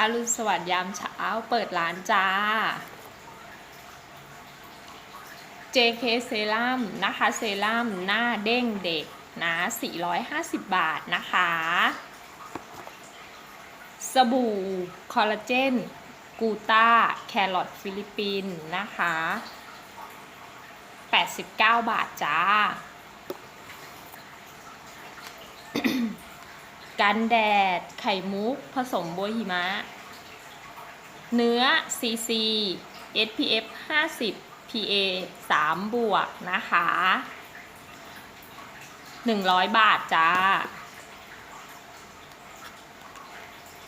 อารุณสวัสดิ์ยามเช้าเปิดร้านจ้า JK เซรั่มนะคะเซรั่มหน้าเด้งเด็กนะ 450 บาทนะคะ สบู่คอลลาเจน กูต้า แครอทฟิลิปปินนะคะ 89 บาทจ้า กันแดด ไข่มุก ผสมบัวหิมะ เนื้อ CC SPF 50 PA 3 บวกนะคะ 100 บาทจ้า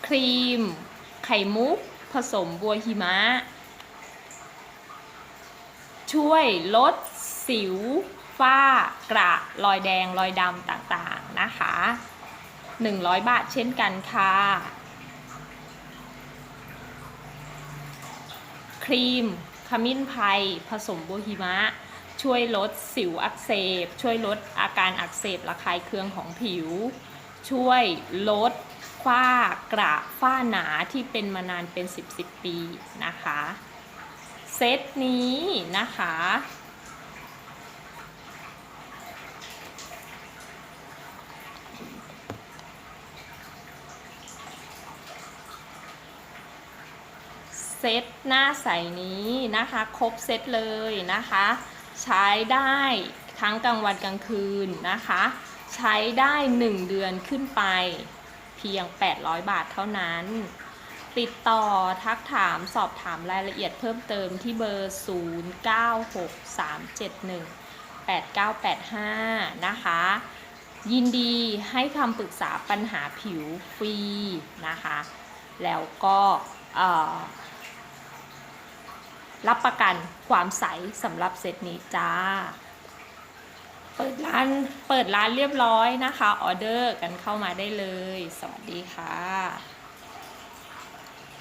ครีม ไข่มุก ผสมบัวหิมะ ช่วยลดสิว ฝ้ากระ รอยแดง รอยดำต่างๆนะคะ 100 บาทเช่นกันค่ะ ครีมขมิ้นไพรผสมโบวหิมะ ช่วยลดสิวอักเสบ ช่วยลดอาการอักเสบระคายเคืองของผิว ช่วยลดฝ้ากระฝ้าหนาที่เป็นมานานเป็น 10 10 ปีนะคะ เซตนี้นะคะ เซตหน้าใสนี้นะคะ ครบเซตเลยนะคะ ใช้ได้ทั้งกลางวันกลางคืนนะคะ ใช้ได้ 1 เดือนขึ้นไป เพียง 800 บาทเท่านั้น ติดต่อทักถามสอบถามรายละเอียดเพิ่มเติมที่เบอร์ 0963718985 นะคะ ยินดีให้คำปรึกษาปัญหาผิวฟรีนะคะ แล้วก็เอ่อ รับประกันความใสสำหรับเซตนี้จ้า เปิดร้านเปิดร้านเรียบร้อยนะคะ ออเดอร์กันเข้ามาได้เลย สวัสดีค่ะ